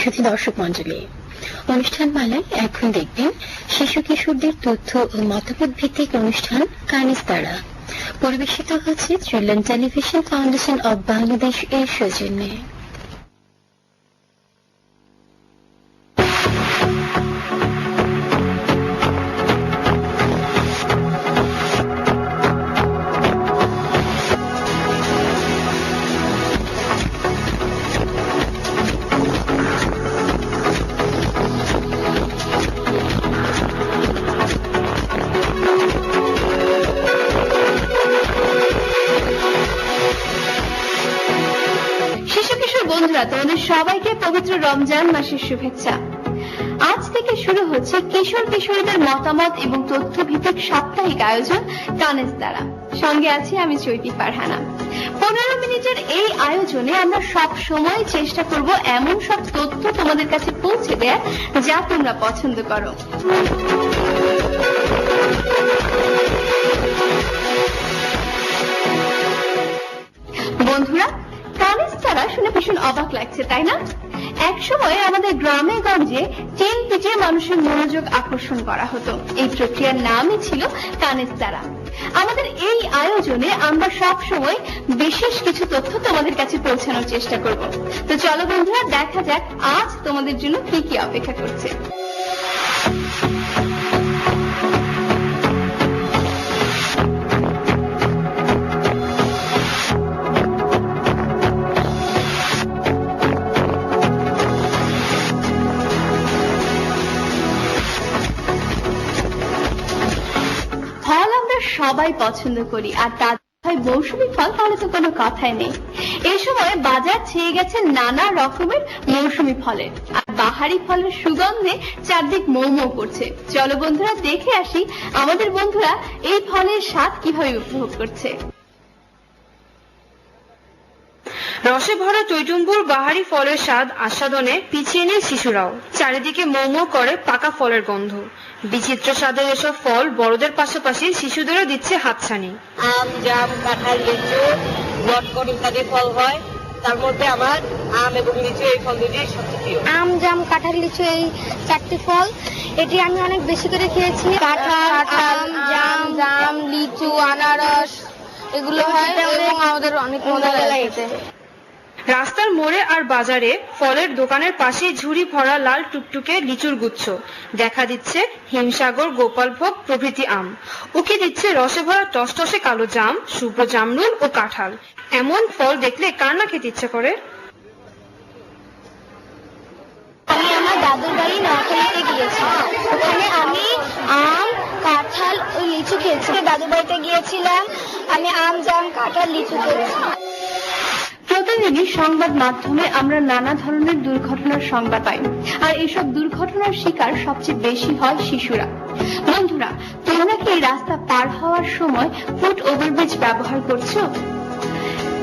সুধী দর্শক মন্ডলী, অনুষ্ঠান মালায় এখন দেখবেন শিশু কিশোরদের তথ্য ও মতামত ভিত্তিক অনুষ্ঠান কানিস তারা। পরিবেশিত হচ্ছে children television foundation of Bangladesh এর সৌজন্যে। পবিত্র রমজান মাসের শুভেচ্ছা। আজ থেকে শুরু হচ্ছে কিশোর কিশোরীদের মতামত এবং তথ্য ভিত্তিক সাপ্তাহিক আয়োজন কানেস দ্বারা। সঙ্গে আছি আমি চৈতি ফারহানা। পনেরো মিনিটের এই আয়োজনে আমরা সব সময় চেষ্টা করব এমন সব তথ্য তোমাদের কাছে পৌঁছে দেয় যা তোমরা পছন্দ করো। বন্ধুরা কানিস ছাড়া শুনে ভীষণ অবাক লাগছে, তাই না? এক সময় আমাদের গ্রামে গঞ্জে চেন পিটিয়ে মানুষের মনোযোগ আকর্ষণ করা হতো। এই প্রক্রিয়ার নামই ছিল কানের তারা আমাদের এই আয়োজনে আমরা সব সময় বিশেষ কিছু তথ্য তোমাদের কাছে পৌঁছানোর চেষ্টা করব। তো চলো বন্ধুরা, দেখা যাক আজ তোমাদের জন্য কি কি অপেক্ষা করছে। সবাই পছন্দ করি। আর তার হয় মৌসুমি ফল, তাহলে তো কোনো কথাই নেই। এই সময় বাজার ছেয়ে গেছে নানা রকমের মৌসুমি ফলের। আর বাহারি ফলের সুগন্ধে চারদিক মৌ মৌ করছে। চলো বন্ধুরা, দেখে আসি আমাদের বন্ধুরা এই ফলের স্বাদ কীভাবে উপভোগ করছে। রসে ভরা টৈটুম্বুর বাহারি ফলের স্বাদ আস্বাদনে পিছিয়ে নেই শিশুরাও। চারিদিকে মোমো করে পাকা ফলের গন্ধ। বিচিত্র স্বাদের এসব ফল বড়দের পাশাপাশি শিশুদেরও দিচ্ছে হাতছানি। আম জাম কাঁঠাল লিচু লটকন ইত্যাদি ফল হয়। তার মধ্যে আমার আম এবং লিচু এই ফল দুটি সবচেয়ে প্রিয়। আম জাম কাঁঠাল লিচু এই চারটি ফল এটি আমি অনেক বেশি করে খেয়েছি। কাঁঠাল আম জাম জাম লিচু আনারস এগুলো হয় এবং আমাদের অনেক মজা লাগে খেতে। রাস্তার মোড়ে আর বাজারে ফলের দোকানের পাশে ঝুড়ি ভরা লাল টুকটুকে লিচুর গুচ্ছ। দেখা দিচ্ছে হিমসাগর, গোপালভোগ প্রভৃতি আম। উকি দিচ্ছে রসে ভরা টসটসে কালো জাম, শুভ্র জামরুল ও কাঁঠাল। এমন ফল দেখলে কার না খেতে ইচ্ছে করে? আমি আমার দাদুর বাড়ি নোয়াখালীতে গিয়েছিলাম। ওখানে আমি আম, কাঁঠাল ও লিচু খেয়েছি। দাদুর বাড়িতে গিয়েছিলাম, আমি আম, জাম, কাঁঠাল, লিচু খেয়েছি। প্রতিদিনই সংবাদ মাধ্যমে আমরা নানা ধরনের দুর্ঘটনার সংবাদ পাই। আর এসব দুর্ঘটনার শিকার সবচেয়ে বেশি হয় শিশুরা। বন্ধুরা, তোমরা কি রাস্তা পার হওয়ার সময় ফুট ওভারব্রিজ ব্যবহার করছ?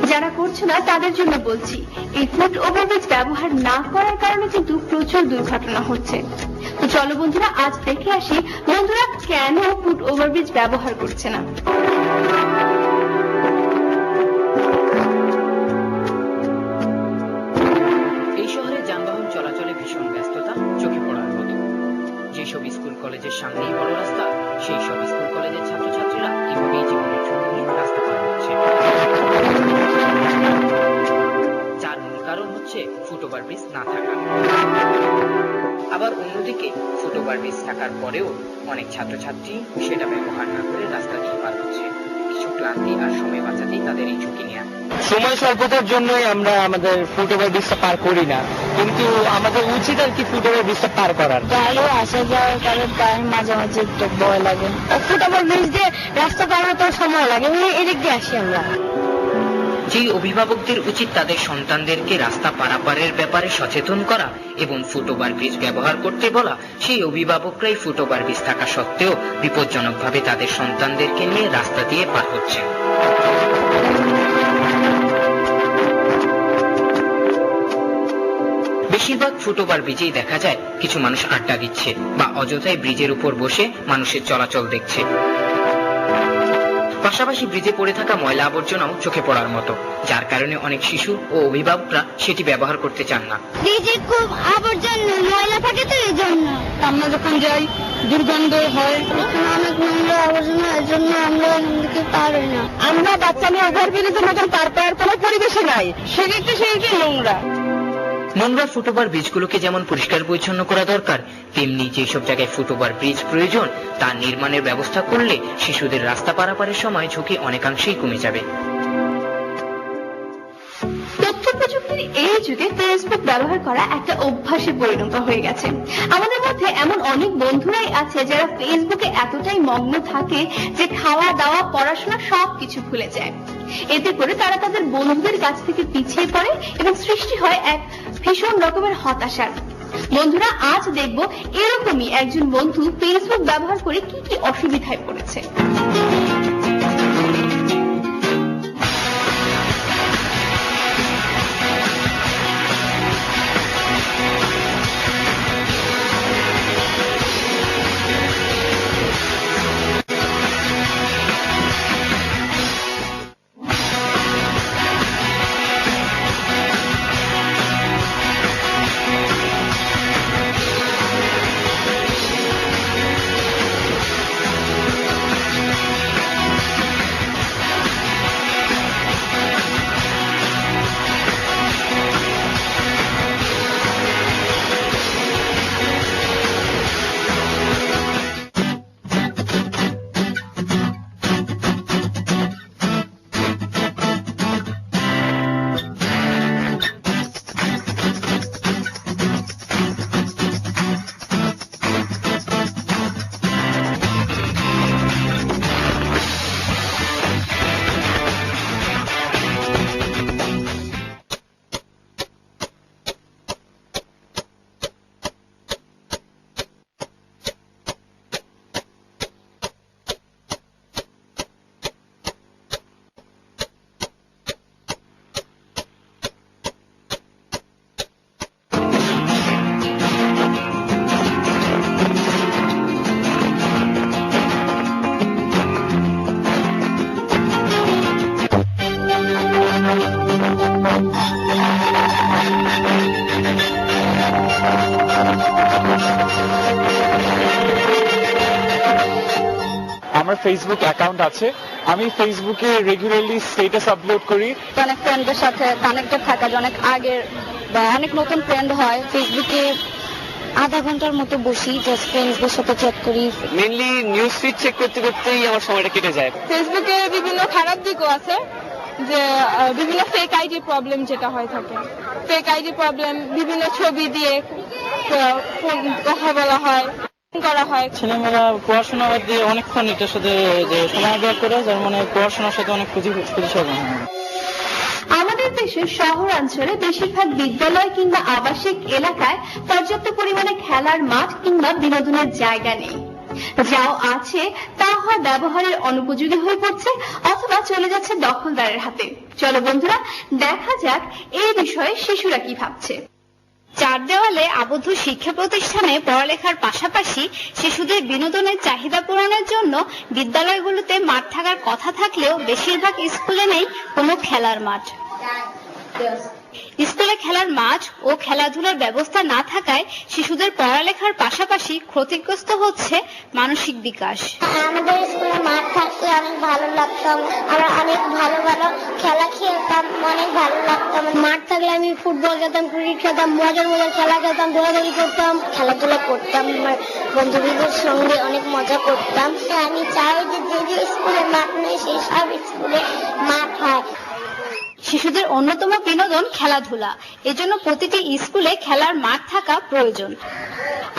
যারা করছ না, তাদের জন্য বলছি, এই ফুট ওভারব্রিজ ব্যবহার না করার কারণে কিন্তু প্রচুর দুর্ঘটনা হচ্ছে। তো চলো বন্ধুরা, আজ দেখে আসি, বন্ধুরা কেন ফুট ওভারব্রিজ ব্যবহার করছে না? যেসব স্কুল কলেজের সামনেই বড় রাস্তা। সেই সব স্কুল কলেজের ছাত্রছাত্রীরা এভাবেই জীবনের ঝুঁকি নিয়ে রাস্তা পার হচ্ছে। যার মূল কারণ হচ্ছে ফুটওভার ব্রিজ না থাকা। আবার অন্যদিকে ফুটওভার ব্রিজ থাকার পরেও অনেক ছাত্রছাত্রী সেটা ব্যবহার না করে রাস্তা দিয়ে পার হচ্ছে। কিছু ক্লান্তি আর সময় বাঁচাতেই তাদের এই ঝুঁকি নেওয়া সময় স্বল্পতার জন্যই আমরা আমাদের ফুট ওভার ব্রিজটা পার করি না। কিন্তু আমাদের উচিত আর কি ফুট ওভার ব্রিজটা পার করার। গাড়িও আসা যাওয়ার কারণে প্রায় মাঝে মাঝে একটু ভয় লাগে। ফুট ওভার ব্রিজ দিয়ে রাস্তা পার হতে সময় লাগে এদিক দিয়ে আসি আমরা। যেই অভিভাবকদের উচিত তাদের সন্তানদেরকে রাস্তা পারাপারের ব্যাপারে সচেতন করা এবং ফুটওভার ব্রিজ ব্যবহার করতে বলা সেই অভিভাবকরাই ফুটওভার ব্রিজ থাকা সত্ত্বেও বিপজ্জনকভাবে তাদের সন্তানদেরকে নিয়ে রাস্তা দিয়ে পার হচ্ছে। বেশিরভাগ ফুটওভার ব্রিজেই দেখা যায় কিছু মানুষ আড্ডা দিচ্ছে বা অযথায় ব্রিজের উপর বসে মানুষের চলাচল দেখছে। পাশাপাশি ব্রিজে পড়ে থাকা ময়লা আবর্জনাও চোখে পড়ার মতো যার কারণে অনেক শিশু ও অভিভাবকরা সেটি ব্যবহার করতে চান না। ব্রিজে খুব আবর্জনা ময়লা থাকে তো এই জন্য আমরা যখন যাই দুর্গন্ধ হয় অনেক নোংরা আবর্জনা এর জন্য আমরা এদিকে পার হই না। আমরা বাচ্চা নিয়ে ওভারব্রিজের মতন পার পাওয়ার কোনো পরিবেশে নাই। সেদিকটা সেদিকে নোংরা? নোংরা ফুটওভার ব্রিজগুলোকে যেমন পরিষ্কার পরিচ্ছন্ন করা দরকার, তেমনি যেসব জায়গায় ফুটওভার ব্রিজ প্রয়োজন তার নির্মাণের ব্যবস্থা করলে শিশুদের রাস্তা পারাপারের সময় ঝুঁকি অনেকাংশেই কমে যাবে। এই যুগে ফেসবুক ব্যবহার করা একটা অভ্যাসে পরিণত হয়ে গেছে। আমাদের মধ্যে এমন অনেক বন্ধুরাই আছে যারা ফেসবুকে এতটাই মগ্ন থাকে যে খাওয়া দাওয়া পড়াশোনা সবকিছু ভুলে যায়। এতে করে তারা তাদের বন্ধুদের কাছ থেকে পিছিয়ে পড়ে এবং সৃষ্টি হয় এক ভীষণ রকমের হতাশার বন্ধুরা, আজ দেখব এরকমই একজন বন্ধু ফেসবুক ব্যবহার করে কি কি অসুবিধায় পড়েছে। ফেসবুক অ্যাকাউন্ট আছে। আমি ফেসবুকে রেগুলারলি স্টেটাস আপলোড করি। অনেক ফ্রেন্ডদের সাথে কানেক্টেড থাকা অনেক আগের বা অনেক নতুন ফ্রেন্ড হয়। ফেসবুকে আধা ঘণ্টার মতো বসি জাস্ট ফ্রেন্ডসদের সাথে চ্যাট করি। মেনলি নিউজ ফিড চেক করতে করতেই আমার সময়টা কেটে যায়। ফেসবুকে বিভিন্ন খারাপ দিকও আছে যে বিভিন্ন ফেক আইডি প্রবলেম যেটা হয় থাকে। ফেক আইডি প্রবলেম বিভিন্ন ছবি দিয়ে কথা বলা হয়। করা হয়? ছেলেমেয়েরা পড়াশোনা বাদ দিয়ে অনেকক্ষণ এটার সাথে যে সময় ব্যয় করে যার মানে পড়াশোনার সাথে অনেক ক্ষতি ক্ষতি হয়। আমাদের দেশের শহরাঞ্চলে বেশিরভাগ বিদ্যালয় কিংবা আবাসিক এলাকায় পর্যাপ্ত পরিমাণে খেলার মাঠ কিংবা বিনোদনের জায়গা নেই। যাও আছে তা হয় ব্যবহারের অনুপযোগী হয়ে পড়ছে অথবা চলে যাচ্ছে দখলদারের হাতে। চলো বন্ধুরা দেখা যাক এই বিষয়ে শিশুরা কি ভাবছে। চার দেওয়ালে আবদ্ধ শিক্ষা প্রতিষ্ঠানে পড়ালেখার পাশাপাশি শিশুদের বিনোদনের চাহিদা পূরণের জন্য বিদ্যালয়গুলোতে মাঠ থাকার কথা থাকলেও বেশিরভাগ স্কুলে নেই কোনো খেলার মাঠ। স্কুলে খেলার মাঠ ও খেলাধুলার ব্যবস্থা না থাকায় শিশুদের পড়ালেখার পাশাপাশি ক্ষতিগ্রস্ত হচ্ছে মানসিক বিকাশ। আমাদের স্কুলে মাঠ থাকলে অনেক ভালো লাগতাম আমরা অনেক ভালো ভালো খেলা খেলতাম, অনেক ভালো লাগতাম মাঠ থাকলে আমি ফুটবল খেলতাম, ক্রিকেট খেলতাম, মজার মজার খেলা খেলতাম, দৌড়াদৌড়ি করতাম, খেলাধুলা করতাম, আমার সঙ্গে অনেক মজা করতাম। আমি চাই যে যে স্কুলে মাঠ নেই, সেই সব স্কুলে মাঠ হয়। শিশুদের অন্যতম বিনোদন খেলাধুলা। এজন্য প্রতিটি স্কুলে খেলার মাঠ থাকা প্রয়োজন।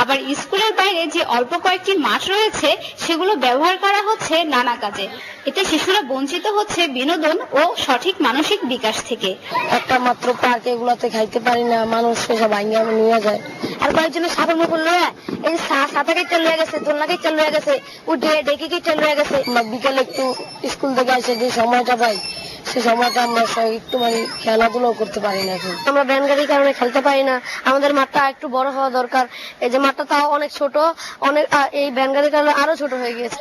আবার স্কুলের বাইরে যে অল্প কয়েকটি মাঠ রয়েছে, সেগুলো ব্যবহার করা হচ্ছে নানা কাজে। এতে শিশুরা বঞ্চিত হচ্ছে বিনোদন ও সঠিক মানসিক বিকাশ থেকে। একটা মাত্র পার্ক এগুলোতে খাইতে পারি না, মানুষ সব ভাঙ্গা নিয়ে যায়। আর কয়েকজন সাপের মুখ লয়ে, এই সাথে কেটে লয়ে গেছে, দোলনা কেটে লয়ে গেছে, উঠে ডেকে কেটে লয়ে গেছে। বিকেলে একটু স্কুল থেকে আসে যে সময়টা পাই সে সময়টা আমরা একটু মানে খেলাধুলাও করতে পারি না এখন। আমরা ভ্যান গাড়ির কারণে খেলতে পারি না। আমাদের মাঠটা একটু বড় হওয়া দরকার। এই যে মাঠটা তাও অনেক ছোট। অনেক এই ভ্যান গাড়ির কারণে আরও ছোট হয়ে গিয়েছে।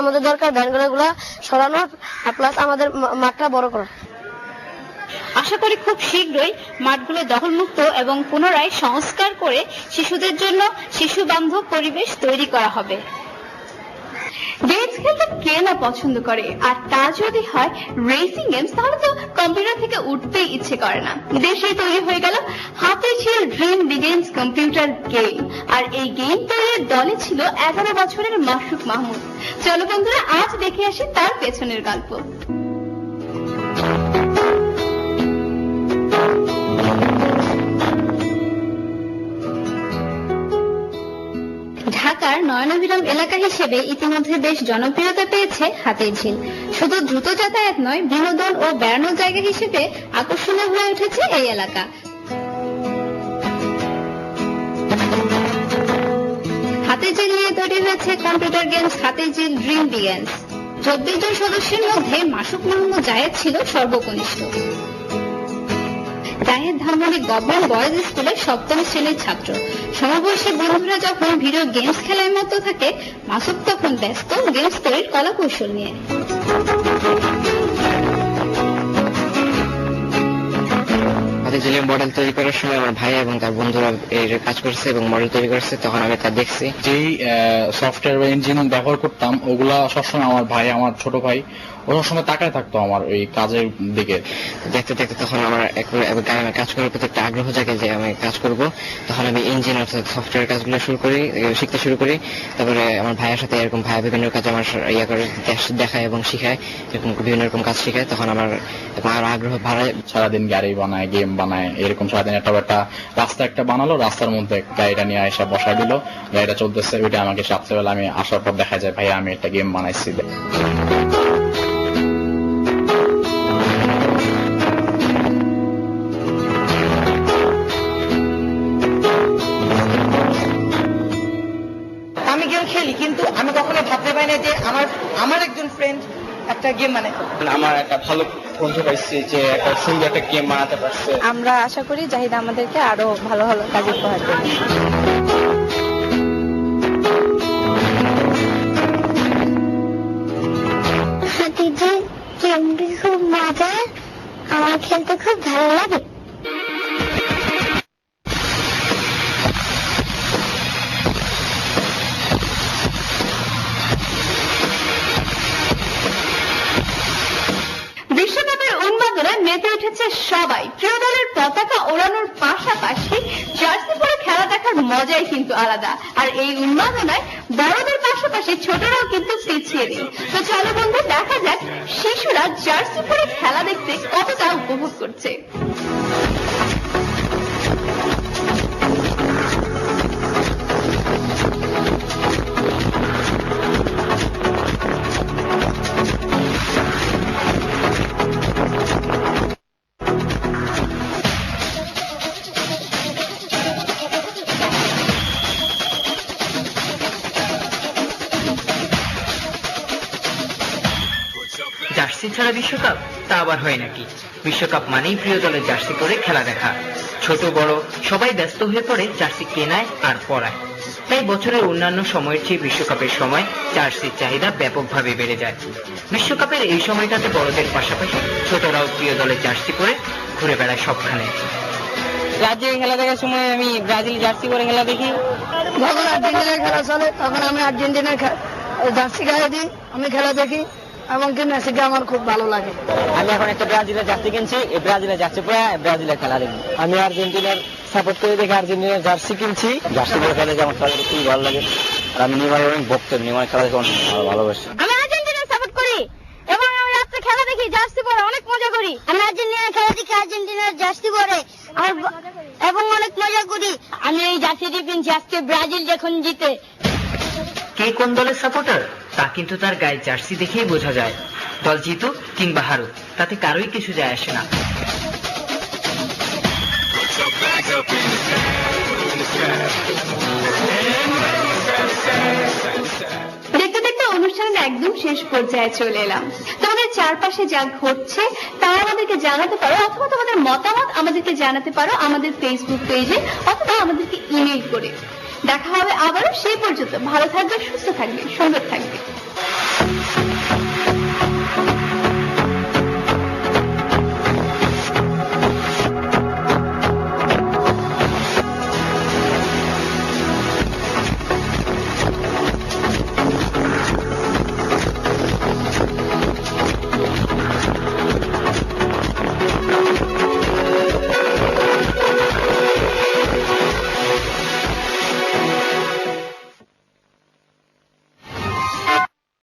আমাদের দরকার ভ্যান গাড়িগুলো সরানোর প্লাস আমাদের মাঠটা বড় করা। আশা করি খুব শীঘ্রই মাঠগুলো দখলমুক্ত এবং পুনরায় সংস্কার করে শিশুদের জন্য শিশু বান্ধব পরিবেশ তৈরি করা হবে। গেমস খেলতে কে না পছন্দ করে? আর তা যদি হয় রেসিং গেমস তাহলে তো কম্পিউটার থেকে উঠতেই ইচ্ছে করে না। দেশে তৈরি হয়ে গেল হাতে ছিল ড্রিম বিগেন্স কম্পিউটার গেম আর এই গেম তৈরির দলে ছিল এগারো বছরের মাসুক মাহমুদ। চলো বন্ধুরা, আজ দেখে আসি তার পেছনের গল্প। ঢাকার নয়নাভিরাম এলাকা হিসেবে ইতিমধ্যে বেশ জনপ্রিয়তা পেয়েছে হাতির ঝিল। শুধু দ্রুত যাতায়াত নয়, বিনোদন ও বেড়ানোর জায়গা হিসেবে আকর্ষণীয় হয়ে উঠেছে এই এলাকা। হাতির ঝিল নিয়ে তৈরি হয়েছে কম্পিউটার গেমস হাতির ঝিল ড্রিম বিগেন্স। চব্বিশ জন সদস্যের মধ্যে মাসুক মোহাম্মদ জায়েদ ছিল সর্বকনিষ্ঠ। জাহেদ ধানমন্ডি গভর্নমেন্ট বয়েজ স্কুলের সপ্তম শ্রেণির ছাত্র। সমবয়সী বন্ধুরা যখন ভিডিও গেমস খেলায় মতো থাকে মাসুদ তখন ব্যস্ত গেমস তৈরির কলা কৌশল নিয়ে। হাতে জেলে মডেল তৈরি করার সময় আমার ভাই এবং তার বন্ধুরা এর কাজ করছে এবং মডেল তৈরি করছে তখন আমি তা দেখছি। যেই সফটওয়্যার বা ইঞ্জিন ব্যবহার করতাম ওগুলা সবসময় আমার ভাই আমার ছোট ভাই ও সবসময় তাকায় থাকতো আমার ওই কাজের দিকে। দেখতে দেখতে তখন আমার একবার কাজ করার প্রতি একটা আগ্রহ জাগে যে আমি কাজ করব। তখন আমি ইঞ্জিন অর্থাৎ সফটওয়্যার কাজগুলো শুরু করি শিখতে শুরু করি। তারপরে আমার ভাইয়ের সাথে এরকম ভাই বিভিন্ন কাজ আমার ইয়ে করে দেখায় এবং শিখায় এরকম বিভিন্ন রকম কাজ শিখায়। তখন আমার আরও আগ্রহ বাড়ায়। সারাদিন গাড়ি বানায় গেম বানায় এরকম সারাদিন একটা একটা রাস্তা একটা বানালো রাস্তার মধ্যে গাড়িটা নিয়ে এসে বসায় দিল। গাড়িটা চলতেছে ওইটা আমাকে রাত্রেবেলা আমি আসার পর দেখা যায় ভাই আমি একটা গেম বানাইছি কখনো ভাবতে পারি না যে আমার আমার একজন ফ্রেন্ড একটা গেম বানায় আমার একটা ভালো বন্ধু পাইছি যে একটা সুন্দর একটা গেম বানাতে পারছে। আমরা আশা করি জাহিদ আমাদেরকে আরও ভালো ভালো কাজ উপহার দেবে। গেমটি খুব মজার আমার খেলতে খুব ভালো লাগে। উপভোগ করছে জার্সি ছাড়া বিশ্বকাপ তা আবার হয় নাকি? বিশ্বকাপ মানেই প্রিয় দলের জার্সি পরে খেলা দেখা। ছোট বড় সবাই ব্যস্ত হয়ে পড়ে জার্সি কেনায় আর পরায় তাই বছরের অন্যান্য সময়ের চেয়ে বিশ্বকাপের সময় জার্সির চাহিদা ব্যাপকভাবে বেড়ে যায়। বিশ্বকাপের এই সময়টাতে বড়দের পাশাপাশি ছোটরাও প্রিয় দলের জার্সি পরে ঘুরে বেড়ায় সবখানে। রাজ্যে খেলা দেখার সময় আমি ব্রাজিল জার্সি পরে খেলা দেখি। যখন আর্জেন্টিনার খেলা চলে তখন আমি আর্জেন্টিনার জার্সি গায়ে দিই আমি খেলা দেখি। এমনকি মেসিকে আমার খুব ভালো লাগে। আমি এখন একটা ব্রাজিলের জার্সি কিনছি এই ব্রাজিলের জার্সি পরে ব্রাজিলের খেলা দেখি আমি আর্জেন্টিনার সাপোর্ট করে দেখে আর্জেন্টিনার জার্সি কিনছি। জার্সি পরে খেলে আমার খেলা খুবই ভালো লাগে। আর আমি নিমার অনেক ভক্ত নিমার খেলা দেখে অনেক ভালো- ভালোবাসি। আমি আর্জেন্টিনার সাপোর্ট করি। এবং আমি রাত্রে খেলা দেখি জার্সি পরে অনেক মজা করি। আমি আর্জেন্টিনার খেলা দেখি আর্জেন্টিনার জার্সি পরে। আমার এবং অনেক মজা করি। আমি এই জার্সিটি কিনছি আজকে ব্রাজিল যখন জিতে। কে কোন দলের সাপোর্টার তা কিন্তু তার গায়ে জার্সি দেখেই বোঝা যায়। দল জিতুক কিংবা হারুক তাতে কারোই কিছু যায় আসে না। দেখতে দেখতে অনুষ্ঠানের একদম শেষ পর্যায়ে চলে এলাম। তোমাদের চারপাশে যা ঘটছে তা আমাদেরকে জানাতে পারো, অথবা তোমাদের মতামত আমাদেরকে জানাতে পারো আমাদের ফেসবুক পেজে অথবা আমাদেরকে ইমেল করে। দেখা হবে আবারও, সেই পর্যন্ত ভালো থাকবে, সুস্থ থাকবে, সুন্দর থাকবে।